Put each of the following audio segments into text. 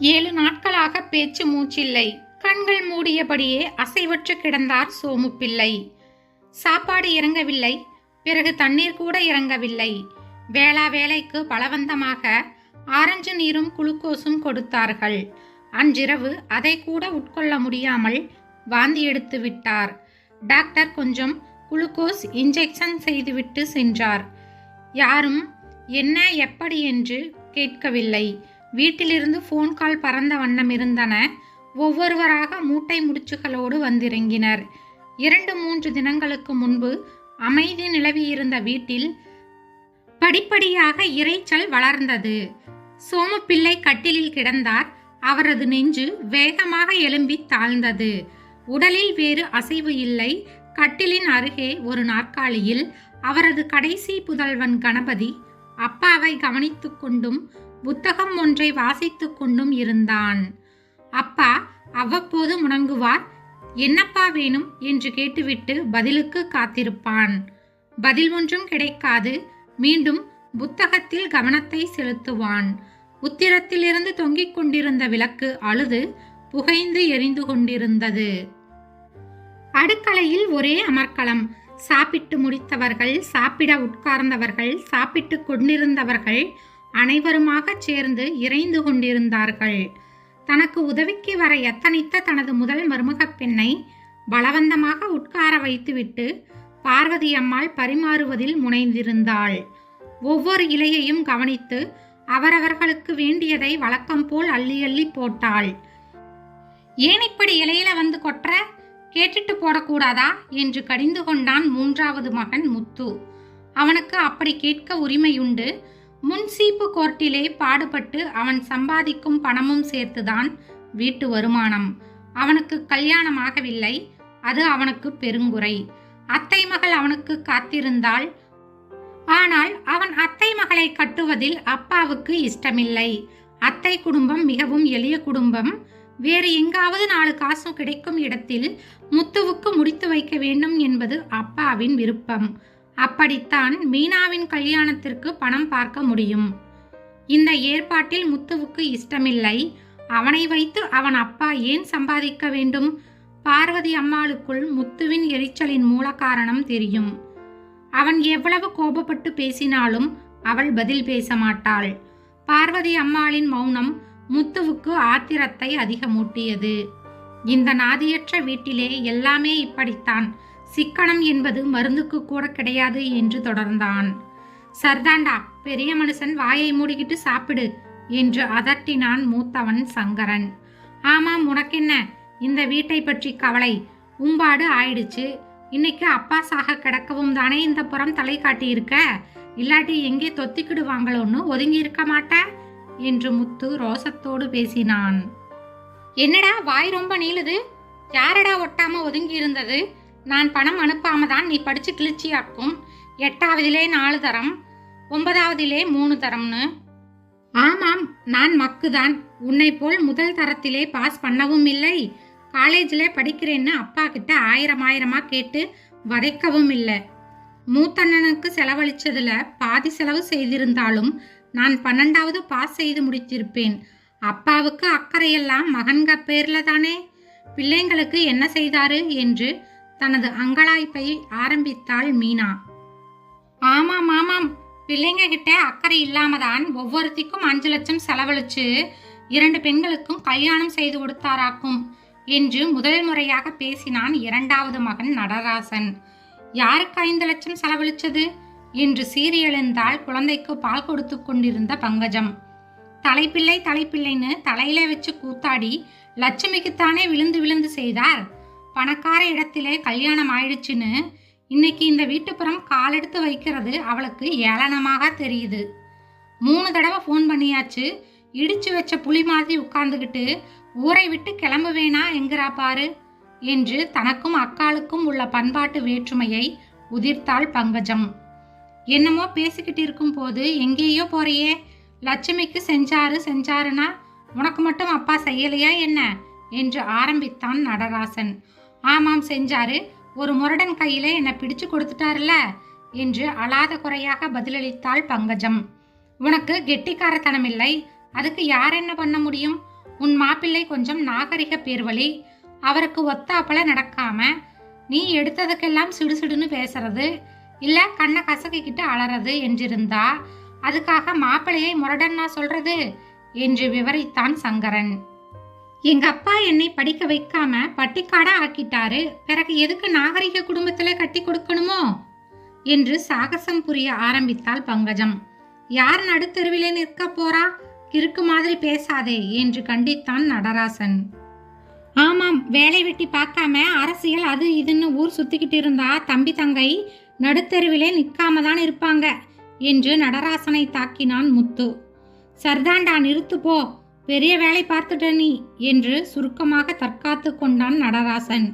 ஏழு நாட்களாக பேச்சு மூச்சில்லை. கண்கள் மூடியபடியே அசைவற்று கிடந்தார் சோமு பிள்ளை சாப்பாடு இறங்கவில்லை. பிறகு தண்ணீர் கூட இறங்கவில்லை. வேளா வேலைக்கு பலவந்தமாக ஆரஞ்சு நீரும் குளுக்கோஸும் கொடுத்தார்கள். அன்றிரவு அதை கூட உட்கொள்ள முடியாமல் வாந்தி எடுத்து விட்டார். டாக்டர் கொஞ்சம் குளுக்கோஸ் இன்ஜெக்ஷன் செய்துவிட்டு சென்றார். யாரும் என்ன எப்படி என்று கேட்கவில்லை. வீட்டிலிருந்து ஃபோன் கால் பறந்த வண்ணம் இருந்தன. ஒவ்வொருவராக மூட்டை முடிச்சுகளோடு வந்திறங்கினர். இரண்டு மூன்று தினங்களுக்கு முன்பு அமைதி நிலவியிருந்த வீட்டில் படிப்படியாக இரைச்சல் வளர்ந்தது. சோமப்பிள்ளை கட்டிலில் கிடந்தார். அவரது நெஞ்சு வேகமாக எழும்பி தாழ்ந்தது. உடலில் வேறு அசைவு இல்லை. கட்டிலின் அருகே ஒரு நாற்காலியில் அவரது கடைசி புதல்வன் கணபதி அப்பாவை கவனித்து கொண்டும் புத்தகம் ஒன்றை வாசித்துக் கொண்டும் இருந்தான். அப்பா அவ்வப்போது முணங்குவார்? என்னப்பா வேணும்? என்று கேட்டுவிட்டு பதிலுக்கு காத்திருப்பான். பதில் ஒன்றும் கிடைக்காது. மீண்டும் புத்தகத்தில் கவனத்தை செலுத்துவான். உத்திரத்திலிருந்து தொங்கிக் கொண்டிருந்த விளக்கு அழுது புகைந்து எரிந்து கொண்டிருந்தது. அடுக்கலையில் ஒரே அமர்க்களம். சாப்பிட்டு முடித்தவர்கள் சாப்பிட உட்கார்ந்தவர்கள் சாப்பிட்டு கொண்டிருந்தவர்கள் அனைவருமாக சேர்ந்து இறைந்து கொண்டிருந்தார்கள். தனக்கு உதவிக்கு வர எத்தனித்த தனது முதல் மருமகப் பெண்ணை பலவந்தமாக உட்கார வைத்துவிட்டு பார்வதி அம்மாள் பரிமாறுவதில் முனைந்திருந்தாள். ஒவ்வொரு இலையையும் கவனித்து அவரவர்களுக்கு வேண்டியதை வழக்கம் போல் அள்ளி அள்ளி போட்டாள். ஏன் இப்படி இலையில வந்து கொட்டுற? கேட்டுட்டு போடக்கூடாதா? என்று கடிந்து கொண்டான் மூன்றாவது மகன் முத்து. அவனுக்கு அப்படி கேட்க உரிமையுண்டு. முன்சீப்பு கோர்ட்டிலே பாடுபட்டு அவன் சம்பாதிக்கும் பணமும் சேர்த்துதான் வீட்டு வருமானம். அவனுக்கு கல்யாணமாகவில்லை அது அவனுக்கு பெருங்குறை. அத்தை மகள் அவனுக்கு காத்திருந்தாள். ஆனால் அவன் அத்தை மகளை கட்டுவதில் அப்பாவுக்கு இஷ்டமில்லை. அத்தை குடும்பம் மிகவும் எளிய குடும்பம். வேறு எங்காவது நாலு காசும் கிடைக்கும் இடத்தில் முத்துவுக்கு முடித்து வைக்க வேண்டும் என்பது அப்பாவின் விருப்பம். அப்படித்தான் மீனாவின் கல்யாணத்திற்கு பணம் பார்க்க முடியும். இந்த ஏற்பாட்டில் முத்துவுக்கு இஷ்டமில்லை. அவனை வைத்து அவன் அப்பா ஏன் சம்பாதிக்க வேண்டும்? பார்வதி அம்மாளுக்குள் முத்துவின் எரிச்சலின் மூல காரணம் தெரியும். அவன் எவ்வளவு கோபப்பட்டு பேசினாலும் அவள் பதில் பேச மாட்டாள். பார்வதி அம்மாளின் மௌனம் முத்துவுக்கு ஆத்திரத்தை அதிகமூட்டியது. இந்த நாதியற்ற வீட்டிலே எல்லாமே இப்படித்தான். சிக்கனம் என்பது மருந்துக்கு கூட கிடையாது என்று தொடர்ந்தான். சர்தாண்டா பெரிய மனுஷன் வாயை மூடிக்கிட்டு சாப்பிடு என்று அதட்டினான் மூத்தவன் சங்கரன். ஆமாம் உனக்கென்ன? இந்த வீட்டை பற்றி கவலை. உம்பாடு ஆயிடுச்சு. இன்னைக்கு அப்பா சாக கிடக்கவும் தானே இந்த புறம் தலை காட்டியிருக்க? இல்லாட்டி எங்கே தொத்திக்கிடுவாங்களோன்னு ஒதுங்கி இருக்க மாட்ட? என்று முத்து ரோசத்தோடு பேசினான். என்னடா வாய் ரொம்ப நீளுது? யாரடா ஒட்டாம ஒதுங்கி இருந்தது நான் பணம் அனுப்பாம தான் நீ படிச்சு கிழிச்சியாக்கும். எட்டாவதிலே நாலு தரம் ஒன்பதாவதிலே மூணு தரம்னு. ஆமாம் நான் மக்குதான். உன்னை போல் முதல் தரத்திலே பாஸ் பண்ணவும் இல்லை. காலேஜில் படிக்கிறேன்னு அப்பா கிட்ட ஆயிரம் ஆயிரமாக கேட்டு வதைக்கவும் இல்லை. மூத்தண்ணனுக்கு செலவழிச்சதுல பாதி செலவு செய்திருந்தாலும் நான் பன்னெண்டாவது பாஸ் செய்து முடித்திருப்பேன் அப்பாவுக்கு அக்கறையெல்லாம் மகன்க பேர்ல தானே பிள்ளைங்களுக்கு என்ன செய்தாரு? என்று தனது அங்கலாய்ப்பை ஆரம்பித்தாள் மீனா. ஆமாம் ஆமாம். பிள்ளைங்க கிட்ட அக்கறை இல்லாமதான் ஒவ்வொருத்திக்கும் அஞ்சு லட்சம் செலவழிச்சு இரண்டு பெண்களுக்கும் கல்யாணம் செய்து கொடுத்தாராக்கும் என்று முதல் முறையாக பேசினான் இரண்டாவது மகன் நடராசன். யாருக்கு ஐந்து லட்சம் செலவழிச்சது? என்று சீரியெழுந்தால் குழந்தைக்கு பால் கொடுத்து கொண்டிருந்த பங்கஜம். தலைப்பிள்ளை தலைப்பிள்ளைன்னு தலையில வச்சு கூத்தாடி லட்சுமிக்குத்தானே விழுந்து விழுந்து செய்தார்? பணக்கார இடத்திலே கல்யாணம் ஆயிடுச்சுன்னு இன்னைக்கு இந்த வீட்டுப்புறம் காலெடுத்து வைக்கிறது அவளுக்கு ஏளனமாக தெரியுது. மூணு தடவை ஃபோன் பண்ணியாச்சு. இடிச்சு வச்ச புலி மாதிரி உட்கார்ந்துக்கிட்டு ஊரை விட்டு கிளம்புவேனா என்கிறா பாரு என்று தனக்கும் அக்காளுக்கும் உள்ள பண்பாட்டு வேற்றுமையை உதிர்த்தாள் பங்கஜம். என்னமோ பேசிக்கிட்டு இருக்கும் போது எங்கேயோ போறியே லட்சுமிக்கு செஞ்சாரு செஞ்சாருனா உனக்கு மட்டும் அப்பா செய்யலையா என்ன? என்று ஆரம்பித்தான் நடராசன். ஆமாம் செஞ்சாரு. ஒரு முரடன் கையில என்னை பிடிச்சு கொடுத்துட்டாருல என்று அழாத குறையாக பதிலளித்தாள் பங்கஜம். உனக்கு கெட்டிக்காரத்தனம் இல்லை. அதுக்கு யார் என்ன பண்ண முடியும்? உன் மாப்பிள்ளை கொஞ்சம் நாகரிக பேர்வழி. அவருக்கு ஒத்தாப்பல நடக்காம நீ எடுத்ததுக்கெல்லாம் சிடுசிடுன்னு பேசுறது. இல்ல கண்ணை கசக்கிக்கிட்டு அலறது என்றிருந்தா அதுக்காக மாப்பிள்ளையை முரடன்னா சொல்றது? என்று விவரித்தான் சங்கரன். எங்க அப்பா என்னை படிக்க வைக்காம பட்டிக்காடா ஆக்கிட்டாரு. பிறகு எதுக்கு நாகரிக குடும்பத்துல கட்டி கொடுக்கணுமோ? என்று சாகசம் புரிய ஆரம்பித்தாள் பங்கஜம். யார் நடுத்தெருவிலே நிற்க போறா? கிறுக்கு மாதிரி பேசாதே என்று கண்டித்தான் நடராசன். ஆமாம் வேலை வெட்டி பார்க்காம அரசியல் அது இதுன்னு ஊர் சுத்திக்கிட்டு இருந்தா தம்பி தங்கை நடுத்தெருவிலே நிற்காம தான் இருப்பாங்க என்று நடராசனை தாக்கினான் முத்து. சர்தாண்டா நிறுத்து போ பெரிய வேலை பார்த்துட்ட நீ என்று சுருக்கமாக தற்காத்து கொண்டான் நடராசன்.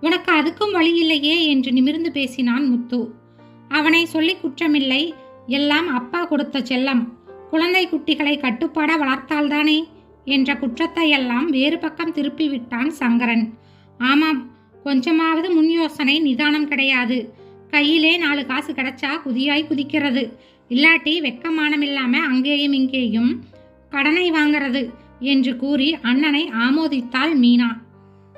உனக்கு அதுக்கும் வழி இல்லையே என்று நிமிர்ந்து பேசினான் முத்து. அவனை சொல்லி குற்றமில்லை. எல்லாம் அப்பா கொடுத்த செல்லம். குழந்தை குட்டிகளை கட்டுப்பாட வளர்த்தால்தானே என்ற குற்றத்தை எல்லாம் வேறு பக்கம் திருப்பி விட்டான் சங்கரன். ஆமாம் கொஞ்சமாவது முன் யோசனை நிதானம் கிடையாது. கையிலே நாலு காசு கிடைச்சா குதியாய் குதிக்கிறது. இல்லாட்டி வெக்கமானமில்லாம அங்கேயும் இங்கேயும் கடனை வாங்கிறது என்று கூறி அண்ணனை ஆமோதித்தாள் மீனா.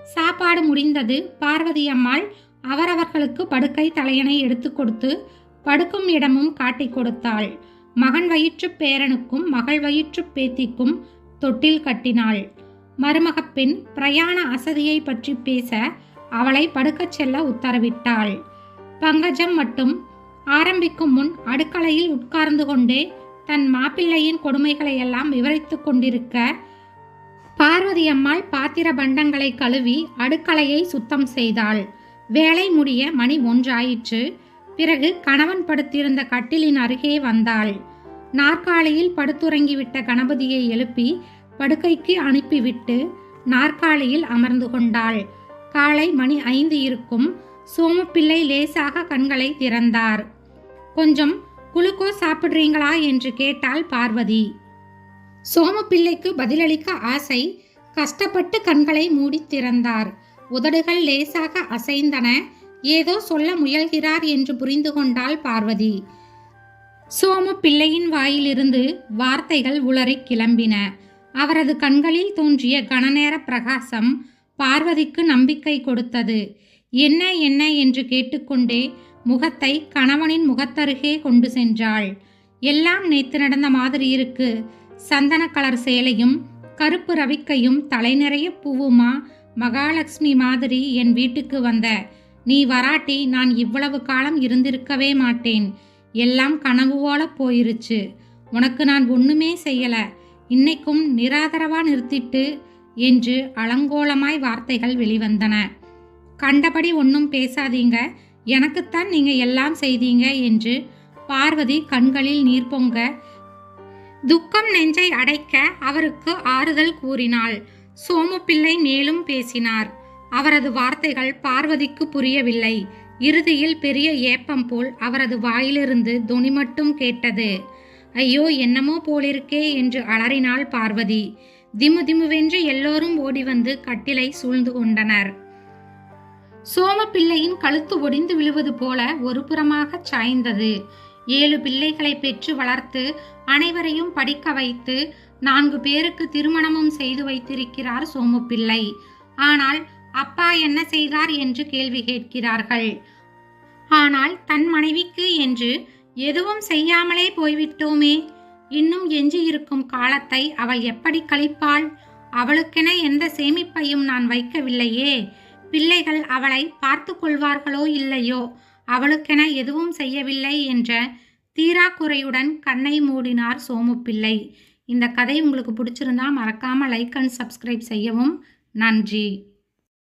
சாப்பாடு முடிந்தது பார்வதி அம்மாள் அவரவர்களுக்கு படுக்கை தலையணை எடுத்து கொடுத்து படுக்கும் இடமும் காட்டிக் கொடுத்தாள். மகன் வயிற்றுப் பேரனுக்கும் மகள் வயிற்றுப் பேத்திக்கும் தொட்டில் கட்டினாள். மருமகப் பெண் பிரயாண அசதியை பற்றி பேச அவளை படுக்கச் செல்ல உத்தரவிட்டாள். பங்கஜம் மட்டும் ஆரம்பிக்கும் முன் அடுக்கலையில் உட்கார்ந்து கொண்டே தன் மாப்பிள்ளையின் கொடுமைகளை எல்லாம் விவரித்துக் கொண்டிருக்க பார்வதி அம்மாள் பாத்திர பண்டங்களை கழுவி அடுக்கலையை சுத்தம் செய்தாள். வேலை முடிய மணி ஒன்றாயிற்று. பிறகு கணவன் படுத்திருந்த கட்டிலின் அருகே வந்தாள். நாற்காலியில் படுத்துறங்கிவிட்ட கணபதியை எழுப்பி படுக்கைக்கு அனுப்பிவிட்டு நாற்காலியில் அமர்ந்து கொண்டாள். காலை மணி ஐந்து இருக்கும். சோமப்பிள்ளை லேசாக கண்களை திறந்தார். கொஞ்சம் குளுக்கோஸ் சாப்பிடுறீங்களா என்று கேட்டாள் பார்வதி. சோமப்பிள்ளைக்கு பதிலளிக்க ஆசை கஷ்டப்பட்டு கண்களை மூடி திறந்தார். உதடுகள் லேசாக அசைந்தன. ஏதோ சொல்ல முயல்கிறார் என்று புரிந்து கொண்டாள் பார்வதி. சோமு பிள்ளையின் வாயிலிருந்து வார்த்தைகள் உளறி கிளம்பின. அவரது கண்களில் தோன்றிய கணநேர பிரகாசம் பார்வதிக்கு நம்பிக்கை கொடுத்தது. என்ன என்ன? என்று கேட்டுக்கொண்டே முகத்தை கணவனின் முகத்தருகே கொண்டு சென்றாள். எல்லாம் நேத்து நடந்த மாதிரி இருக்கு சந்தன கலர் சேலையும் கருப்பு ரவிக்கையும் தலை நிறைய பூவுமா மகாலட்சுமி மாதிரி என் வீட்டுக்கு வந்த. நீ வராட்டி நான் இவ்வளவு காலம் இருந்திருக்கவே மாட்டேன். எல்லாம் கனவு போல போயிருச்சு. உனக்கு நான் ஒண்ணுமே செய்யல. இன்னைக்கும் நிராதரவா நிறுத்திட்டு என்று அலங்கோலமாய் வார்த்தைகள் வெளிவந்தன. கண்டபடி ஒன்றும் பேசாதீங்க. எனக்குத்தான் நீங்க எல்லாம் செய்தீங்க என்று பார்வதி கண்களில் நீர் பொங்க துக்கம் நெஞ்சை அடைக்க அவருக்கு ஆறுதல் கூறினாள். சோமுப்பிள்ளை மேலும் பேசினார். அவரது வார்த்தைகள் பார்வதிக்கு புரியவில்லை. இறுதியில் பெரிய ஏப்பம் போல் அவரது வாயிலிருந்து தொனி மட்டும் கேட்டது. ஐயோ என்னமோ போலிருக்கே என்று அலறினாள் பார்வதி. திமு திமுவென்று எல்லோரும் ஓடி வந்து கட்டிலை சூழ்ந்து கொண்டனர். சோமப்பிள்ளையின் கழுத்து ஒடிந்து விழுவது போல ஒரு புறமாக சாய்ந்தது. ஏழு பிள்ளைகளை பெற்று வளர்த்து அனைவரையும் படிக்க வைத்து நான்கு பேருக்கு திருமணமும் செய்து வைத்திருக்கிறார் சோமப்பிள்ளை. ஆனால் அப்பா என்ன செய்தார் என்று கேள்வி கேட்கிறார்கள். ஆனால் தன் மனைவிக்கு என்று எதுவும் செய்யாமலே போய்விட்டோமே. இன்னும் எஞ்சியிருக்கும் காலத்தை அவள் எப்படி கழிப்பாள்? அவளுக்கென எந்த சேமிப்பையும் நான் வைக்கவில்லையே. பிள்ளைகள் அவளை பார்த்து கொள்வார்களோ இல்லையோ? அவளுக்கென எதுவும் செய்யவில்லை என்ற தீராக்குறையுடன் கண்ணை மூடினார் சோமுப்பிள்ளை. இந்த கதை உங்களுக்கு பிடிச்சிருந்தா மறக்காமல் லைக் அண்ட் சப்ஸ்கிரைப் செய்யவும். நன்றி.